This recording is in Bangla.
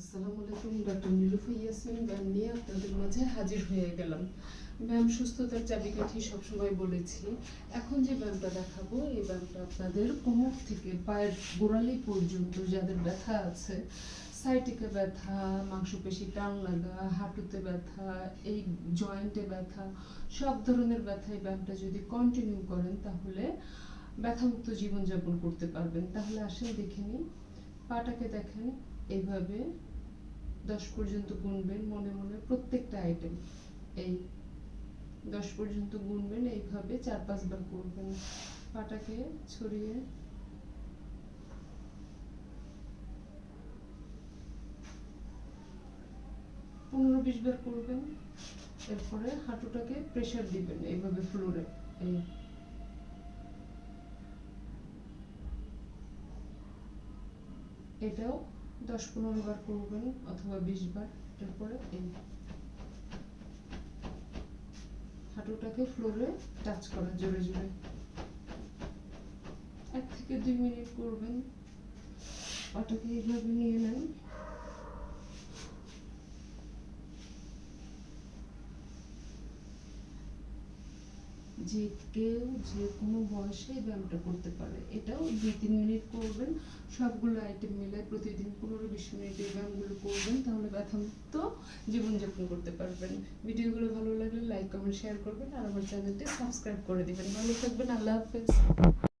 আসসালামু আলাইকুম, ডক্টর নিরুফা ইয়াসমিন ব্যায়াম নিয়ে আপনাদের মাঝে হাজির হয়ে গেলাম। ব্যায়াম সুস্থতার চাবিকাঠি সবসময় বলেছি। এখন যে ব্যায়ামটা দেখাবো, এই ব্যায়ামটা আপনাদের কোমর থেকে পায়ের গোড়ালি পর্যন্ত যাদের ব্যথা আছে, সাইটিকে ব্যথা, মাংসপেশি টান লাগা, হাঁটুতে ব্যথা, এই জয়েন্টে ব্যথা, সব ধরনের ব্যথা এই ব্যায়ামটা যদি কন্টিনিউ করেন, তাহলে ব্যথামুক্ত জীবনযাপন করতে পারবেন। তাহলে আসেন, দেখে নিই। পাটাকে দেখেন এইভাবে দশ পর্যন্ত গুনবেন মনে মনে প্রত্যেকটা আইটেম এই দশ পর্যন্ত গুনবেন, এইভাবে চার পাঁচবার করবেন। পাটাকে ছড়িয়ে পনেরো বিশ বার করবেন। এরপরে হাঁটুটাকে প্রেসার দিবেন এইভাবে ফ্লোরে এই এটাও দশ পনেরো বার করবেন অথবা বিশ বার এরপরে এই হাঁটুটাকে ফ্লোরে টাচ করা, জোরে জোরে। এক থেকে দুই মিনিট করবেন। পাটাকে এইভাবে নিয়ে নেন। যে কেউ যে কোনো বয়সে এই ব্যায়ামটা করতে পারে। এটাও দুই তিন মিনিট করবেন, সবগুলো আইটেম মিলে প্রতিদিন পনেরো বিশ মিনিট এই ব্যায়ামগুলো করবেন, তাহলে ব্যথামুক্ত জীবনযাপন করতে পারবেন। ভিডিওগুলো ভালো লাগলে লাইক কমেন্ট শেয়ার করবেন, আর আমার চ্যানেলটি সাবস্ক্রাইব করে দিবেন। ভালো থাকবেন, আল্লাহ হাফেজ।